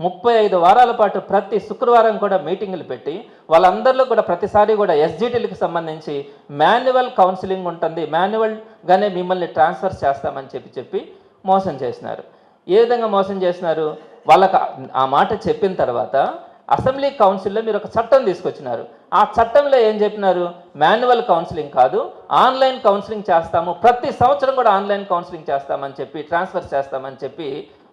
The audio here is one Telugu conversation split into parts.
ముప్పై ఐదు వారాల పాటు ప్రతి శుక్రవారం కూడా మీటింగులు పెట్టి వాళ్ళందరిలో కూడా ప్రతిసారి కూడా ఎస్జిటీలకు సంబంధించి మాన్యువల్ కౌన్సిలింగ్ ఉంటుంది. మాన్యువల్గానే మిమ్మల్ని ట్రాన్స్ఫర్ చేస్తామని చెప్పి చెప్పి మోసం చేసినారు. ఏ విధంగా మోసం చేసినారు? వాళ్ళకు ఆ మాట చెప్పిన తర్వాత అసెంబ్లీ కౌన్సిల్లో మీరు ఒక చట్టం తీసుకొచ్చినారు. ఆ చట్టంలో ఏం చెప్పినారు? మాన్యువల్ కౌన్సిలింగ్ కాదు ఆన్లైన్ కౌన్సిలింగ్ చేస్తాము. ప్రతి సంవత్సరం కూడా ఆన్లైన్ కౌన్సిలింగ్ చేస్తామని చెప్పి ట్రాన్స్ఫర్ చేస్తామని చెప్పి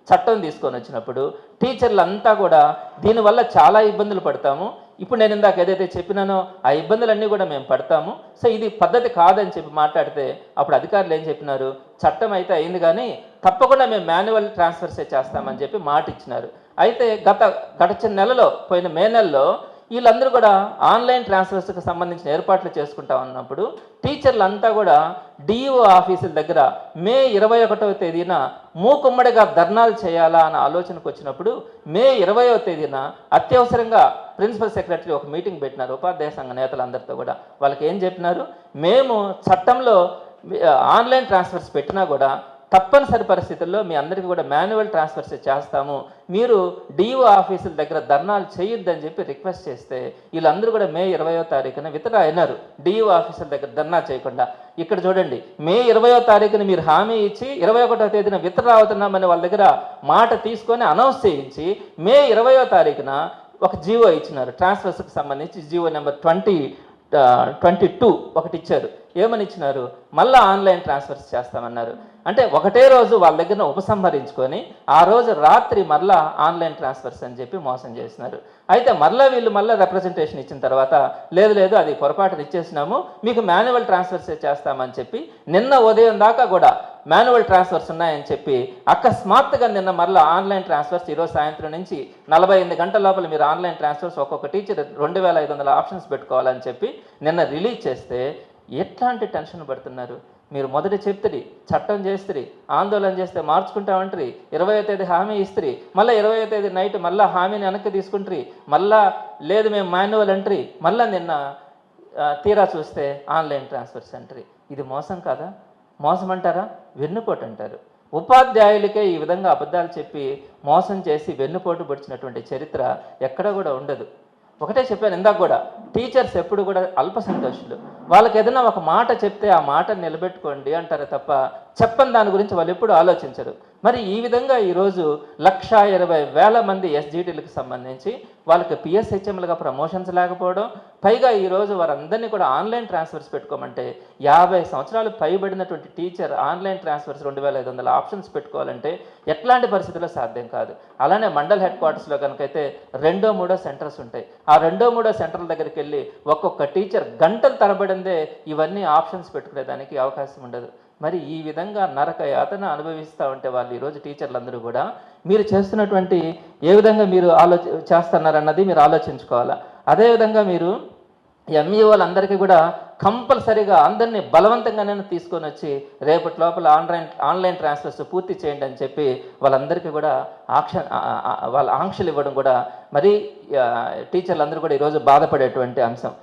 చట్టం తీసుకొని వచ్చినప్పుడు టీచర్లు అంతా కూడా దీనివల్ల చాలా ఇబ్బందులు పడతాము. ఇప్పుడు నేను ఇందాక ఏదైతే చెప్పినానో ఆ ఇబ్బందులన్నీ కూడా మేము పడతాము. సో ఇది పద్ధతి కాదని చెప్పి మాట్లాడితే అప్పుడు అధికారులు ఏం చెప్పినారు? చట్టం అయితే అయింది కానీ తప్పకుండా మేము మాన్యువల్ ట్రాన్స్ఫర్సే చేస్తామని చెప్పి మాట ఇచ్చినారు అయితే గత గడిచిన నెలలో పోయిన మే నెలలో వీళ్ళందరూ కూడా ఆన్లైన్ ట్రాన్స్ఫర్స్కి సంబంధించిన ఏర్పాట్లు చేసుకుంటా ఉన్నప్పుడు టీచర్లు అంతా కూడా డిఈఓ ఆఫీసుల దగ్గర మే ఇరవై ఒకటవ తేదీన మూకుమ్మడిగా ధర్నాలు చేయాలా అన్న ఆలోచనకు వచ్చినప్పుడు మే ఇరవయవ తేదీన అత్యవసరంగా ప్రిన్సిపల్ సెక్రటరీ ఒక మీటింగ్ పెట్టినారు ఉపాధ్యాయ సంఘ నేతలందరితో కూడా. వాళ్ళకి ఏం చెప్పినారు? మేము చట్టంలో ఆన్లైన్ ట్రాన్స్ఫర్స్ పెట్టినా కూడా తప్పనిసరి పరిస్థితుల్లో మీ అందరికీ కూడా మాన్యువల్ ట్రాన్స్ఫర్స్ చేస్తాము. మీరు డిఓ ఆఫీసుల దగ్గర ధర్నాలు చేయొద్దని చెప్పి రిక్వెస్ట్ చేస్తే వీళ్ళందరూ కూడా మే ఇరవయో తారీఖున విత్డ్రా అయినారు. డిఓ ఆఫీసుల దగ్గర ధర్నా చేయకుండా. ఇక్కడ చూడండి మే ఇరవయో తారీఖున మీరు హామీ ఇచ్చి ఇరవై ఒకటో తేదీన విత్డ్రా అవుతున్నామని వాళ్ళ దగ్గర మాట తీసుకొని అనౌన్స్ చేయించి మే ఇరవయో తారీఖున ఒక జీవో ఇచ్చినారు. ట్రాన్స్ఫర్స్కి సంబంధించి GO number twenty twenty two ఒకటి ఇచ్చారు. ఏమని ఇచ్చినారు? మళ్ళీ ఆన్లైన్ ట్రాన్స్ఫర్స్ చేస్తామన్నారు అంటే ఒకటే రోజు వాళ్ళ దగ్గర ఉపసంహరించుకొని ఆ రోజు రాత్రి మళ్ళా ఆన్లైన్ ట్రాన్స్ఫర్స్ అని చెప్పి మోసం చేసినారు. అయితే మళ్ళీ వీళ్ళు మళ్ళీ రిప్రజెంటేషన్ ఇచ్చిన తర్వాత లేదు లేదు అది పొరపాటున ఇచ్చేసినాము మీకు మాన్యువల్ ట్రాన్స్ఫర్స్ చేస్తామని చెప్పి నిన్న ఉదయం దాకా కూడా మాన్యువల్ ట్రాన్స్ఫర్స్ ఉన్నాయని చెప్పి అకస్మాత్తుగా నిన్న మళ్ళీ ఆన్లైన్ ట్రాన్స్ఫర్స్ ఈరోజు సాయంత్రం నుంచి నలభై ఎనిమిది గంటల లోపల మీరు ఆన్లైన్ ట్రాన్స్ఫర్స్ ఒక్కొక్క టీచర్ రెండు వేల ఐదు వందల ఆప్షన్స్ పెట్టుకోవాలని చెప్పి నిన్న రిలీజ్ చేస్తే ఎట్లాంటి టెన్షన్ పడుతున్నారు? మీరు మొదట చెప్తుంది చట్టం చేస్తుంది ఆందోళన చేస్తే మార్చుకుంటామంటారు ఇరవయో తేదీ హామీ ఇస్తుంది మళ్ళీ ఇరవయో తేదీ నైట్ మళ్ళీ హామీని వెనక్కి తీసుకుంటారు మళ్ళా లేదు మేము మాన్యువల్ అంటారు మళ్ళీ నిన్న తీరా చూస్తే ఆన్లైన్ ట్రాన్స్ఫర్స్ అంటారు. ఇది మోసం కాదా? మోసం అంటారా వెన్నుపోటు అంటారు ఉపాధ్యాయులకే ఈ విధంగా అబద్ధాలు చెప్పి మోసం చేసి వెన్నుపోటు పొడిచినటువంటి చరిత్ర ఎక్కడ కూడా ఉండదు. ఒకటే చెప్పాను ఇందాక కూడా టీచర్స్ ఎప్పుడు కూడా అల్ప సంతోషులు. వాళ్ళకి ఏదైనా ఒక మాట చెప్తే ఆ మాట నిలబెట్టుకోండి అంటారు తప్ప చెప్పని దాని గురించి వాళ్ళు ఎప్పుడు ఆలోచించరు. మరి ఈ విధంగా ఈరోజు లక్ష ఇరవై వేల మంది ఎస్జీటీలకు సంబంధించి వాళ్ళకి పిఎస్హెచ్ఎంలుగా ప్రమోషన్స్ లేకపోవడం పైగా ఈరోజు వారందరినీ కూడా ఆన్లైన్ ట్రాన్స్ఫర్స్ పెట్టుకోమంటే యాభై సంవత్సరాలు పైబడినటువంటి టీచర్ ఆన్లైన్ ట్రాన్స్ఫర్స్ రెండు వేల ఐదు వందల ఆప్షన్స్ పెట్టుకోవాలంటే ఎట్లాంటి పరిస్థితుల్లో సాధ్యం కాదు. అలానే మండల్ హెడ్ క్వార్టర్స్లో కనుకైతే రెండో మూడో సెంటర్స్ ఉంటాయి. ఆ రెండో మూడో సెంటర్ల దగ్గరికి వెళ్ళి ఒక్కొక్క టీచర్ గంటలు తరబడిందే ఇవన్నీ ఆప్షన్స్ పెట్టుకునేదానికి అవకాశం ఉండదు. మరి ఈ విధంగా నరక యాతన అనుభవిస్తూ ఉంటే వాళ్ళు ఈరోజు టీచర్లందరూ కూడా మీరు చేస్తున్నటువంటి ఏ విధంగా మీరు ఆలోచి చేస్తున్నారన్నది మీరు ఆలోచించుకోవాలా? అదేవిధంగా మీరు ఎంఈ వాళ్ళందరికీ కూడా కంపల్సరీగా అందరినీ బలవంతంగానే తీసుకొని వచ్చి రేపటి లోపల ఆన్లైన్ ఆన్లైన్ ట్రాన్స్ఫర్స్ పూర్తి చేయండి అని చెప్పి వాళ్ళందరికీ కూడా ఆక్ష వాళ్ళ ఆంక్షలు ఇవ్వడం కూడా మరి టీచర్లందరూ కూడా ఈరోజు బాధపడేటువంటి అంశం.